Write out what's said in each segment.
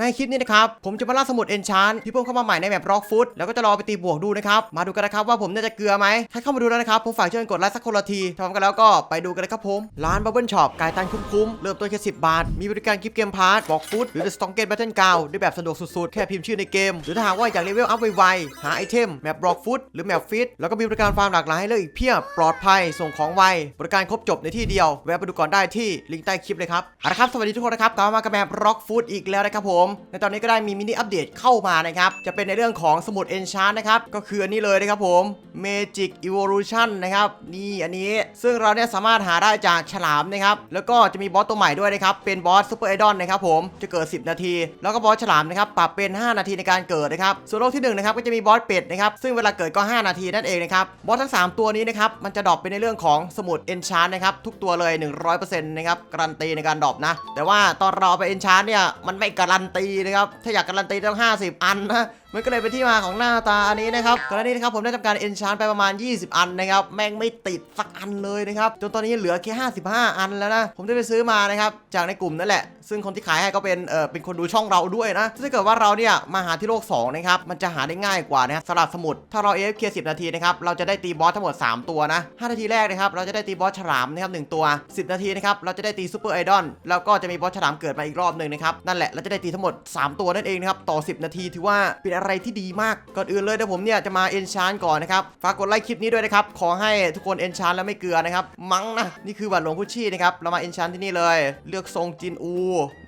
ในคลิปนี้นะครับ ผมจะมาล่าสมุดเอนชานที่เพิ่มเข้ามาใหม่ในแมปร็อกฟุตแล้วก็จะรอไปตีบวกดูนะครับ มาดูกันนะครับว่าผมเนี่ยจะเกลือไหม ถ้าเข้ามาดูแล้วนะครับ ผมฝากช่วยกดไลค์สักคนละทีพร้อมกันแล้วก็ไปดูกันเลยครับผม ร้านบับเบิลช็อปกายตันคุ้มๆ เริ่มต้นแค่10บาท มีบริการกิฟต์เกมพาร์ทบล็อกฟุตหรือ The Strongest Battle Ground ด้วยแบบสะดวกสุดๆ แค่พิมพ์ชื่อในเกม หรือถ้าหากว่าอยากเลเวลอัพไวๆหาไอเทมแมปบล็อกฟุตหรือแมปฟิตแล้วก็มีบริการฟาร์มหลากหลายให้เลือกอีกเพียบปลอดภัยส่งของไวบริการครบจบในที่เดียวแวะไปดูก่อนได้ที่ลิงก์ใต้คลิปเลยครับเอาละครับสวัสดีทุกคนนะครับกลับมากับแมปร็อกฟุตอีกแล้วนะครับผมในตอนนี้ก็ได้มีมินิอัปเดตเข้ามานะครับ จะเป็นในเรื่องของสมุดเอนชานนะครับ ก็คืออันนี้เลยนะครับผม Magic Evolution นะครับ นี่อันนี้ซึ่งเราเนี่ยสามารถหาได้จากฉลามนะครับ แล้วก็จะมีบอสตัวใหม่ด้วยนะครับ เป็นบอสซูเปอร์ไอดอลนะครับผม จะเกิด 10 นาที แล้วก็บอสฉลามนะครับ ปรับเป็น 5 นาทีในการเกิดนะครับ ส่วนโลกที่1นะครับ ก็จะมีบอสเป็ดนะครับ ซึ่งเวลาเกิดก็ 5 นาทีนั่นเองนะครับ บอสทั้ง 3 ตัวนี้นะครับ มันจะดรอปเป็นในเรื่องของสมุดเอนชานนะครับ ทุกตัวเลย 100%นะครับ การันตีในการดรอปนะ แต่ว่าตอนเราเอาไปเอนชานเนี่ย มันไม่การันตีนะครับ ถ้าอยากการันตีต้อง 50 อันนะ มันก็เลยเป็นที่มาของหน้าตาอันนี้นะครับก่อนหน้านี้นะครับผมได้ทำการเอนชานไปประมาณ 20 อันนะครับแม่งไม่ติดสักอันเลยนะครับจนตอนนี้เหลือแค่55 อันแล้วนะผมได้ไปซื้อมานะครับจากในกลุ่มนั่นแหละ ซึ่งคนที่ขายให้ก็เป็นเออเป็นคนดูช่องเราด้วยนะถ้าเกิดว่าเราเนี่ยมาหาที่โลก2นะครับมันจะหาได้ง่ายกว่านะสำหรับสมุดถ้าเรา AFK 10นาทีนะครับเราจะได้ตีบอสทั้งหมด 3 ตัวนะ5นาทีแรกนะครับเราจะได้ตีบอสฉลามนะครับหนึ่งตัว 10 นาทีนะครับเราจะได้ตีซูเปอร์ไอดอลแล้วก็จะมีบอสฉลามเกิดมาอีกรอบหนึ่งนะครับนั่นแหละเราจะได้ตีทั้งหมด 3 ตัวนั่นเองนะครับต่อ 10 นาทีถือว่าเป็นอะไรที่ดีมาก ก่อนอื่นเลยเดี๋ยวผมเนี่ยจะมาเอนชานก่อนนะครับฝากกดไลค์คลิปนี้ด้วยนะครับขอให้ทุกคนเอนชานแล้วไม่เกลือนะครับมั้งนะนี่คือบัตรหลวงคุชชี่นะครับเรามาเอนชานที่นี่เลย เลือกทรงจินอู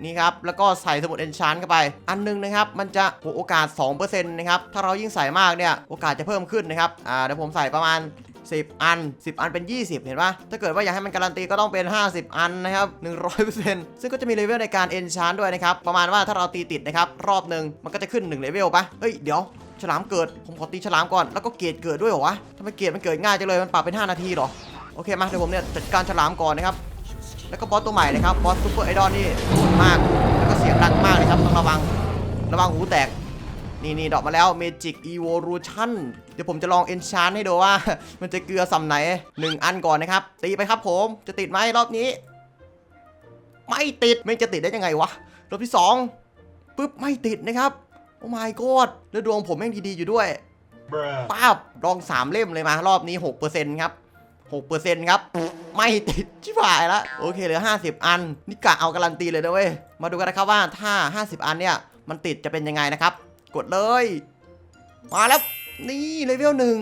นี่ครับแล้วก็ใส่สมุดเอนชานเข้าไป อันหนึงนะครับมันจะโอกาส2%นะครับถ้าเรายิ่งใส่มากเนี่ยโอกาสจะเพิ่มขึ้นนะครับอ่าเดี๋ยวผมใส่ประมาณ 10 อัน 10 อันเป็น 20 เห็นปะถ้าเกิดว่าอยากให้มันการันตีก็ต้องเป็น 50 อันนะครับ 100%ซึ่งก็จะมีเลเวลในการเอนชานด้วยนะครับ ประมาณว่าถ้าเราตีติดนะครับ รอบหนึ่งมันก็จะขึ้น1เลเวลปะเฮ้ย เดี๋ยว ฉลามเกิด ผมขอตีฉลามก่อน แล้วก็เกรดเกิดด้วยเหรอวะทำไมเกรดมันเกิดง่ายจังเลย มันปรับเป็น 5 นาทีหรอ โอเค มาเดี๋ยวผมเนี่ยจัดการฉลามก่อนนะครับ แล้วก็บอสตัวใหม่นะครับ บอสซูเปอร์ไอดอลนี่โหดมาก แล้วก็เสียงดังมากเลยครับ ต้องระวัง ระวังหูแตก นี่นี่ดอกมาแล้ว Magic Evolution เดี๋ยวผมจะลอง Enchant ให้ดูว่า มันจะเกลือสำไหน 1 อันก่อนนะครับ ตีไปครับผมจะติดไหมรอบนี้ ไม่ติดไม่งจะติดได้ยังไงวะ รอบที่2ปึ๊บไม่ติดนะครับ โอ้ my god แล้วดวงผมแม่งดีๆอยู่ด้วย Bruh. ป้าบลอง 3 เล่มเลยมารอบนี้ 6%ครับ6%ครับ ไม่ติดชิบหายละโอเคเหลือ 50 อัน นี่กะเอาการันตีเลยนะเว้ย มาดูกันนะครับว่าถ้า 50 อันเนี่ย มันติดจะเป็นยังไงนะครับ กดเลย มาแล้ว นี่เลเวลหนึ่ง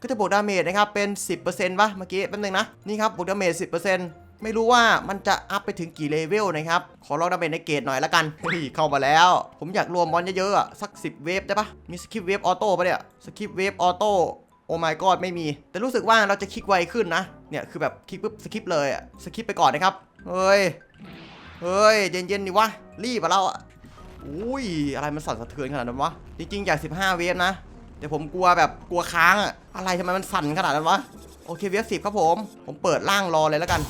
ก็จะบวกดาเมจนะครับ เป็น 10%ป่ะเมื่อกี้แป๊บนึงนะ นี่ครับบวกดาเมจ10%ไม่รู้ว่ามันจะอัพไปถึงกี่เลเวลนะครับ ขอลองดาเมจในเกรดหน่อยละกันเฮ้ยเข้ามาแล้ว ผมอยากรวมมอนเยอะๆอะสัก 10 เวฟได้ปะมีสกิปเวฟออโต้ปะเนี่ยสกิปเวฟออโต้โอ้ my god ไม่มี แต่รู้สึกว่าเราจะคลิกไวขึ้นนะ เนี่ยคือแบบคลิกปุ๊บสกิปเลยอะสกิปไปก่อนนะครับ เฮ้ย เฮ้ยเย็นๆดิวะรีบอะเรา อุ้ยอะไรมันสั่นสะเทือนขนาดนั้นวะ จริงๆ อยาก 15 เวฟนะ แต่ผมกลัวแบบกลัวค้างอะอะไรทำไมมันสั่นขนาดนั้นวะ โอเคเวฟสิบครับผม ผมเปิดล่างรอเลยแล้วกัน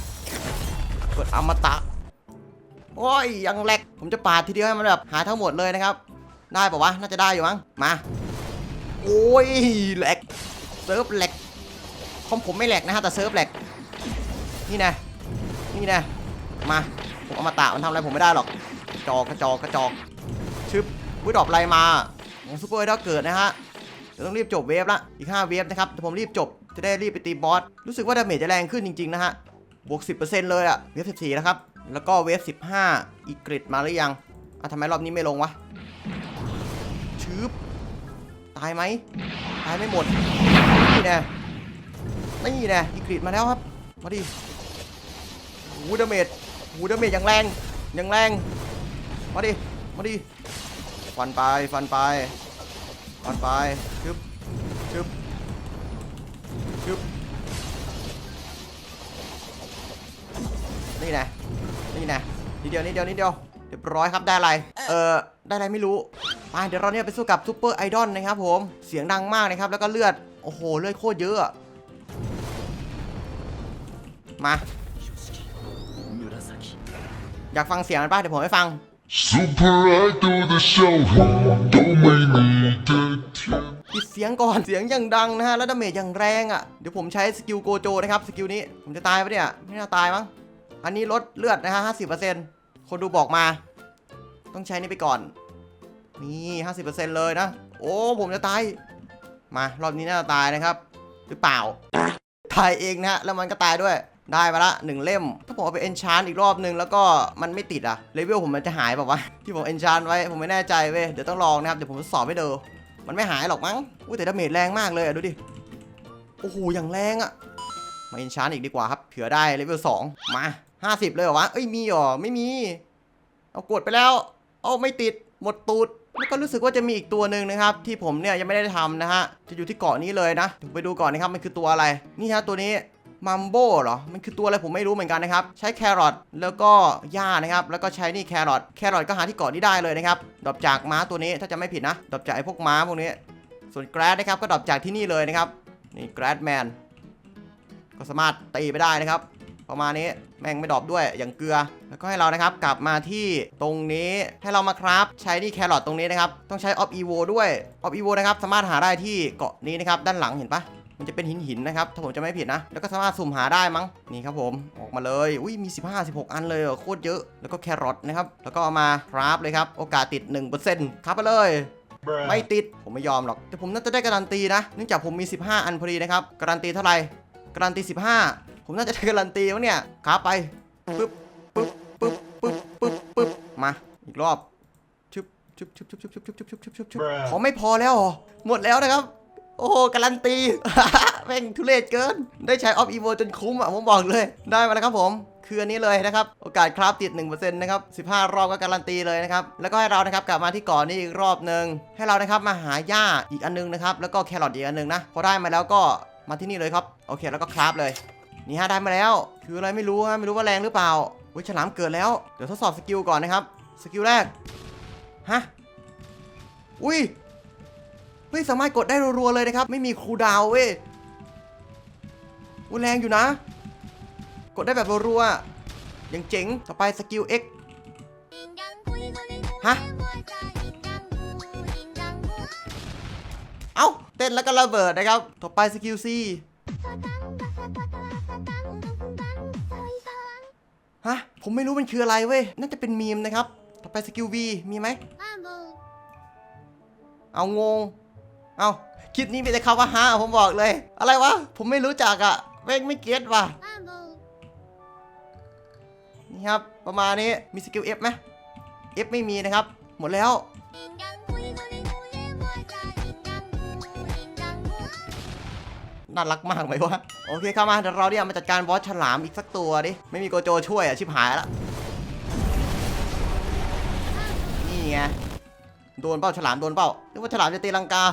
เปิดอมตะ โอ้ยยังแหลก ผมจะปาดทีเดียวให้มันแบบหายทั้งหมดเลยนะครับ ได้ปะวะ น่าจะได้อยู่มั้ง มา โอ้ยแหลก เซิร์ฟแหลกคอมผมไม่แหลกนะฮะแต่เซิร์ฟแหลก นี่นะ นี่นะ มา ผมอมตะมันทำอะไรผมไม่ได้หรอกจอกกระจอกกระจอก ชึบวิดรอปอะไรมาของซูเปอร์ไอดอลเกิดนะฮะเดี๋ยวต้องรีบจบเวฟละอีก 5 เวฟนะครับผมรีบจบจะได้รีบไปตีบอสรู้สึกว่าดาเมจจะแรงขึ้นจริงๆนะฮะบวก 10%เลยอะเวฟ14นะครับแล้วก็เวฟ15 อีกกริดมาหรือยังอะทำไมรอบนี้ไม่ลงวะชึบตายไหมตายไม่หมดนี่แน่นี่แน่อีกริดมาแล้วครับมาดิหูดาเมจหูดาเมจอย่างแรงอย่างแรงมาดิมาดิ ฟันไปฟันไปฟันไปชึบชึบชึบนี่แน่นี่แน่นิดเดียวนิดเดียวนิดเดียวเรียบร้อยครับได้อะไรเออได้อะไรไม่รู้ไปเดี๋ยวเราเนี่ยไปสู้กับซูเปอร์ไอดอลนะครับผมเสียงดังมากนะครับ แล้วก็เลือดโอ้โหเลือดโคตรเยอะอะมาอยากฟังเสียงมันป่ะเดี๋ยวผมให้ฟัง Super Idol 的笑容都没你的甜。 ปิดเสียงก่อน เสียงอย่างดังนะฮะ แล้วดาเมจอย่างแรงอะ่ะ เดี๋ยวผมใช้สกิลโกโจนะครับ สกิลนี้ ผมจะตายปะเนี่ย ไม่น่าตายมั้ง อันนี้ลดเลือดนะฮะห้าสิบเปอร์เซ็นต์คนดูบอกมา ต้องใช้นี่ไปก่อน นี่ 50%เลยนะ โอ้ ผมจะตาย มารอบนี้น่าจะตายนะครับ หรือเปล่า ตายเองนะฮะ แล้วมันก็ตายด้วย ได้มาละหนึ่งเล่ม ถ้าผมเอาไปเอนชานอีกรอบนึงแล้วก็มันไม่ติดอะเลเวลผมมันจะหายแบบว่าที่ผมเอนชานไว้ผมไม่แน่ใจเว้ยเดี๋ยวต้องลองนะครับเดี๋ยวผมทดสอบให้ดูมันไม่หายหรอกมั้งอุ้ยแต่ดาเมจแรงมากเลยอะดูดิโอ้โหอย่างแรงอะมาเอนชานอีกดีกว่าครับเผื่อได้เลเวล2มา50เลยเหรอวะเอ้ยมีหรอไม่มี เอากดไปแล้วเอาไม่ติดหมดตูดแล้วก็รู้สึกว่าจะมีอีกตัวหนึ่งนะครับ ที่ผมเนี่ยยังไม่ได้ทำนะฮะจะอยู่ที่เกาะนี้เลยนะไปดูก่อนนะครับมันคือตัวอะไร นี่ฮะตัวนี้ มัมโบเหรอ มันคือตัวอะไรผมไม่รู้เหมือนกันนะครับ ใช้แครอทแล้วก็หญ้านะครับ แล้วก็ใช้นี่แครอท แครอทก็หาที่เกาะนี้ได้เลยนะครับ ดรอปจากม้าตัวนี้ถ้าจะไม่ผิดนะ ดรอปจากไอ้พวกม้าพวกนี้ ส่วนแกรดนะครับก็ดรอปจากที่นี่เลยนะครับ นี่แกรดแมน ก็สามารถตีไปได้นะครับ ประมาณนี้ แม่งไม่ดรอปด้วย อย่างเกลือ แล้วก็ให้เรานะครับกลับมาที่ตรงนี้ ให้เรามาครับ ใช้นี่แครอทตรงนี้นะครับ ต้องใช้ออฟอีโวด้วย ออฟอีโวนะครับ สามารถหาได้ที่เกาะนี้นะครับ ด้านหลังเห็นปะ มันจะเป็นหินหินๆนะครับ ถ้าผมจะไม่ผิดนะ แล้วก็สามารถสุ่มหาได้มั้ง นี่ครับผม ออกมาเลย อุ้ยมี 15 16 อันเลยเหรอโคตรเยอะ แล้วก็แครอทนะครับ แล้วก็เอามาครับเลยครับ โอกาสติด 1%ครับไปเลยไม่ติด ผมไม่ยอมหรอก แต่ผมน่าจะได้การันตีนะ เนื่องจากผมมี 15 อันพอดีนะครับ การันตีเท่าไหร่ การันตี 15 ผมน่าจะได้การันตีวะเนี่ยขาไป ปึ๊บ ปึ๊บ ปึ๊บ ปึ๊บ ปึ๊บ ปึ๊บ มา อีกรอบชึบชึบชึบชึบชึบชึบชึบชึบชึบชึบชึบชึบ Bruh ขอไม่พอแล้วเหรอหมดแล้วนะครับ โอ้โหการันตี แม่งทุเรศเกิน ได้ใช้ออฟอีโวจนคุ้มอะผมบอกเลย ได้มาแล้วครับผมคืออันนี้เลยนะครับ โอกาสคราฟติด 1%นะครับ 15 รอบก็การันตีเลยนะครับ แล้วก็ให้เรานะครับกลับมาที่ก่อนนี้อีกรอบหนึ่งให้เรานะครับมาหาหญ้าอีกอันนึงนะครับ แล้วก็แครอทอีกอันนึงนะ พอได้มาแล้วก็มาที่นี่เลยครับ โอเคแล้วก็คราฟเลย นี่ฮะได้มาแล้ว คืออะไรไม่รู้ฮะไม่รู้ว่าแรงหรือเปล่าอุ้ยฉลามเกิดแล้ว เดี๋ยวทดสอบสกิลก่อนนะครับ สกิลแรก ฮะ อุ้ย เฮ้ยสามารถกดได้รัวๆเลยนะครับ ไม่มีคูดาวเว้ยอุ้ยแรงอยู่นะ กดได้แบบรัวๆยังเจ๋งต่อไปสกิล X ฮะ เอ้า เต้นแล้วก็ระเบิดนะครับ ต่อไปสกิล C ฮะ ผมไม่รู้มันคืออะไรเว้ย น่าจะเป็นมีมนะครับ ต่อไปสกิล V มีไหม เอางง เอาคลิปนี้มีแต่คำว่าฮะผมบอกเลย อะไรวะ ผมไม่รู้จักอะแม่งไม่เก็ตว่ะ นี่ครับ ประมาณนี้ มีสกิล F ไหม F ไม่มีนะครับ หมดแล้ว น่ารักมากไหมวะ โอเคเข้ามาเดี๋ยวเราเนี่ยมาจัดการบอสฉลามอีกสักตัวดิ ไม่มีโกโจช่วยอะชิบหายละ นี่ไง โดนเป้าฉลามโดนเป้านึกว่าฉลามจะตีลังกา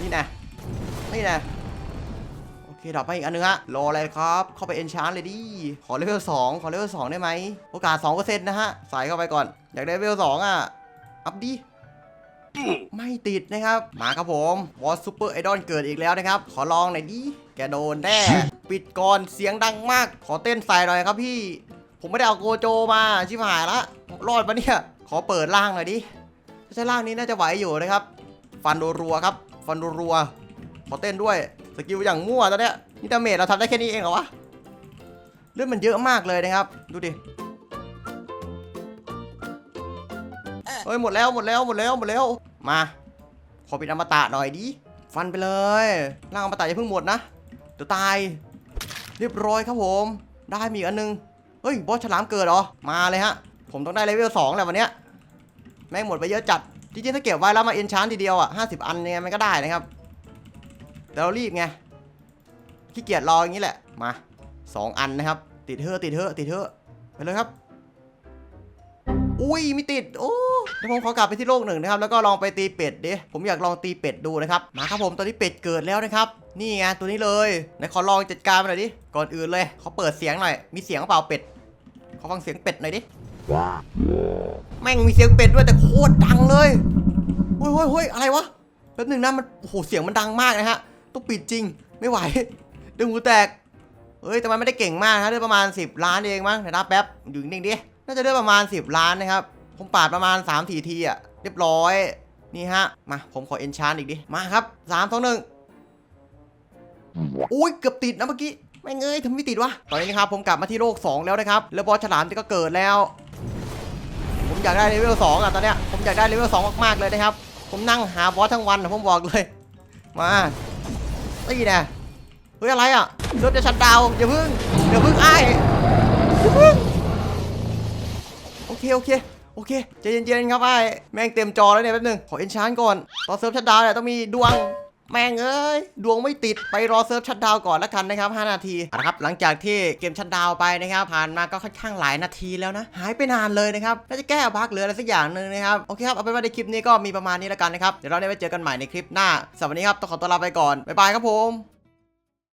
นี่นะนี่นะโอเคดรอปไปอีกอันนึงฮะรออะไรครับ เข้าไปเอนชานเลยดิขอเลเวล2ขอเลเวล2ได้ไหมโอกาส2%นะฮะใส่เข้าไปก่อน อยากได้เลเวล2อะอัพดิไม่ติดนะครับ มาครับผมบอสซูเปอร์ไอดอลเกิดอีกแล้วนะครับ ขอลองหน่อยดิ แกโดนแน่ ปิดก่อนเสียงดังมาก ขอเต้นใส่หน่อยครับพี่ ผมไม่ได้เอาโกโจมาชิบหายละ รอดปะเนี่ย ขอเปิดล่างหน่อยดิใช้ล่างนี้น่าจะไหวอยู่นะครับ ฟันรัวๆครับ ฟันรัวๆขอเต้นด้วย สกิลอย่างมั่วตอนเนี้ยนี่ดาเมจเราทำได้แค่นี้เองเหรอวะ เลือดมันเยอะมากเลยนะครับ ดูดิ เฮ้ยหมดแล้วหมดแล้วหมดแล้วหมดแล้ว มา ขอเป็นอมตะหน่อยดิ ฟันไปเลย ร่างอมตะอย่าเพิ่งหมดนะ เดี๋ยวตาย เรียบร้อยครับผม ได้มีอีกอันนึง เฮ้ยบอสฉลามเกิดเหรอ มาเลยฮะ ผมต้องได้เลเวล2แหละวันเนี้ยแม่งหมดไปเยอะจัด จริงๆถ้าเก็บไว้แล้วมาเอนชานทีเดียวอะ50อันยังไงมันก็ได้นะครับ แต่เรารีบไงขี้เกียจรออย่างนี้แหละ มา2อันนะครับ ติดเถอะติดเถอะติดเถอะไปเลยครับ อุ้ยไมีติด โอ้เดี๋ยวผมขอกลับไปที่โลกหนึ่งนะครับ แล้วก็ลองไปตีเป็ดดิผมอยากลองตีเป็ดดูนะครับ มาครับผมตอนนี้เป็ดเกิดแล้วนะครับ นี่ไงตัวนี้เลยไหนขอลองจัดการมันหน่อยดิ ก่อนอื่นเลยขอเปิดเสียงหน่อย มีเสียงเปล่าเป็ด ขอฟังเสียงเป็ดหน่อยดิ แม่งมีเสียงเป็ดด้วยแต่โคตรดังเลยเฮ้ยเฮ้ยเฮ้ยอะไรวะแป๊บหนึงนะมันโหเสียงมันดังมากนะฮะต้องปิดจริงไม่ไหวดึงหูแตกเฮ้ยแต่มันไม่ได้เก่งมากนะได้ประมาณ 10 ล้านเองมั้งเดี๋ยวนับแป๊บอยู่นิ่งดิน่าจะได้ประมาณ 10 ล้านนะครับผมปาดประมาณ3 4ทีอะเรียบร้อยนี่ฮะมาผมขอเอนชานอีกดิมาครับ3 2 1อุ้ยเกือบติดนะเมื่อกี้ไม่เงยทำไมติดวะตอนนี้นะครับผมกลับมาที่โลก 2 แล้วนะครับแล้วบอสฉลามก็เกิดแล้ว อยากได้เลเวล2อะตอนเนี้ยผมอยากได้เลเวล2มากๆเลยนะครับ ผมนั่งหาบอสทั้งวันผมบอกเลย มาตีน่เฮ้ยอะไรอะรถจะชัดดาวอย่าพึ่งอย่าพึ่งอ้ายอย่าพึ่งโอเคโอเคโอเคใจเย็นๆครับไอ้แม่งเต็มจอแล้วเนี่ยแป๊บนึงขอเอนชานก่อนตอนเซิร์ฟชัดดาวเนี่ยต้องมีดวง แม่งเอ้ย ดวงไม่ติดไปรอเซิร์ฟชัดดาวก่อนแล้วกันนะครับ 5 นาทีนะครับหลังจากที่เกมชัดดาวไปนะครับ ผ่านมาก็ค่อนข้างหลายนาทีแล้วนะ หายไปนานเลยนะครับน่าจะแก้บั๊กหรืออะไรสักอย่างหนึ่งนะครับ โอเคครับ เอาเป็นว่าในคลิปนี้ก็มีประมาณนี้แล้วกันนะครับ เดี๋ยวเราได้ไปเจอกันใหม่ในคลิปหน้าสำหรับวันนี้ครับต้องขอตัวลาไปก่อนบ๊ายบายครับผม